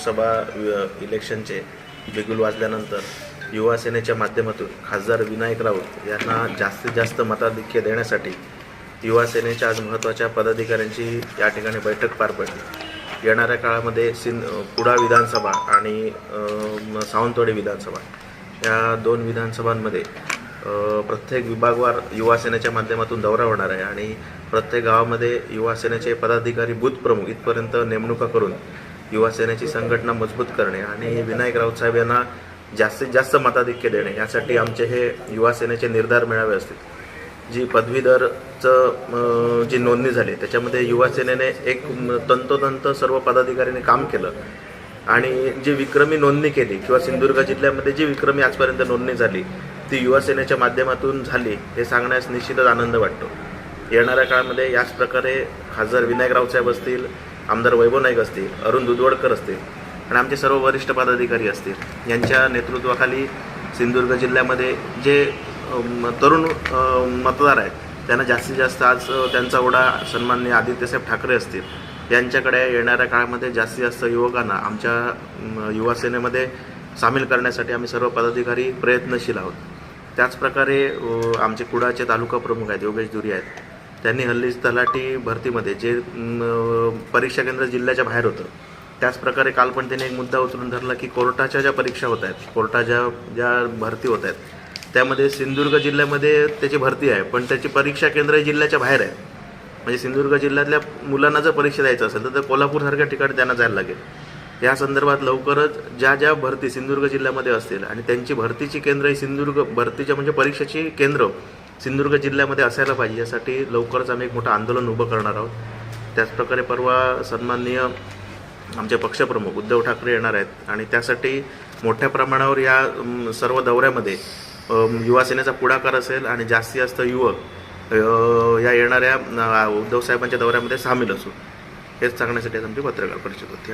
लोकसभा इलेक्शनचे बिगुल वाजल्यानंतर युवासेनेच्या माध्यमातून खासदार विनायक राऊत यांना जास्तीत जास्त मताधिक्य देण्यासाठी युवासेनेच्या आज महत्त्वाच्या पदाधिकाऱ्यांची या ठिकाणी बैठक पार पडली. येणाऱ्या काळामध्ये सिन कुडा विधानसभा आणि सावंतवाडी विधानसभा या दोन विधानसभांमध्ये प्रत्येक विभागवार युवासेनेच्या माध्यमातून दौरा होणार आहे आणि प्रत्येक गावामध्ये युवासेनेचे पदाधिकारी बूथ प्रमुख इथपर्यंत नेमणुका करून युवा सेनेची संघटना मजबूत करणे आणि विनायक राऊत साहेब यांना जास्तीत जास्त मताधिक्य देणे यासाठी आमचे हे युवा सेनेचे निर्धार मेळावे असतील. जी पदवीधरचं जी नोंदणी झाली त्याच्यामध्ये युवा सेनेने एक तंतोतंत सर्व पदाधिकाऱ्यांनी काम केलं. आणि जी विक्रमी नोंदणी केली किंवा सिंधुदुर्ग जिल्ह्यामध्ये जी विक्रमी आजपर्यंत नोंदणी झाली ती युवा सेनेच्या माध्यमातून झाली हे सांगण्यास निश्चितच आनंद वाटतो. येणाऱ्या काळामध्ये याच प्रकारे खासदार विनायक रावसाहेब असतील आमदार वैभव नाईक असतील अरुण दुधवडकर असतील आणि आमचे सर्व वरिष्ठ पदाधिकारी असतील यांच्या नेतृत्वाखाली सिंधुदुर्ग जिल्ह्यामध्ये जे तरुण मतदार आहेत त्यांना जास्तीत जास्त आज त्यांचा ओढा सन्माननीय आदित्यसाहेब ठाकरे असतील यांच्याकडे येणाऱ्या काळामध्ये जास्तीत जास्त युवकांना आमच्या युवासेनेमध्ये युवा सेनेमध्ये सामील करण्यासाठी आम्ही सर्व पदाधिकारी प्रयत्नशील आहोत. त्याचप्रकारे आमचे कुडाचे तालुका प्रमुख आहेत योगेश दुरी आहेत त्यांनी हल्लीच तलाठी भरतीमध्ये जे परीक्षा केंद्र जिल्ह्याच्या बाहेर होतं त्याचप्रकारे काल पण त्यांनी एक मुद्दा उचलून धरला की कोर्टाच्या ज्या परीक्षा होत आहेत कोर्टाच्या ज्या भरती होत आहेत त्यामध्ये सिंधुदुर्ग जिल्ह्यामध्ये त्याची भरती आहे पण त्याची परीक्षा केंद्र जिल्ह्याच्या बाहेर आहे. म्हणजे सिंधुदुर्ग जिल्ह्यातल्या मुलांना जर परीक्षा द्यायचं असेल तर कोल्हापूरसारख्या ठिकाणी त्यांना जायला लागेल. या संदर्भात लवकरच ज्या ज्या भरती सिंधुदुर्ग जिल्ह्यामध्ये असतील आणि त्यांची भरतीची केंद्र ही सिंधुदुर्ग भरतीच्या म्हणजे परीक्षेची केंद्र सिंधुदुर्ग जिल्ह्यामध्ये असायला पाहिजे यासाठी लवकरच आम्ही एक मोठं आंदोलन उभं करणार आहोत. त्याचप्रकारे परवा सन्माननीय आमचे पक्षप्रमुख उद्धव ठाकरे येणार आहेत आणि त्यासाठी मोठ्या प्रमाणावर या सर्व दौऱ्यामध्ये युवासेनेचा युवा सेनेचा पुढाकार असेल आणि जास्तीत जास्त युवक या येणाऱ्या उद्धवसाहेबांच्या उद्धव साहेबांच्या दौऱ्यामध्ये सामील असू हेच सांगण्यासाठी आमची पत्रकार परिषद होती.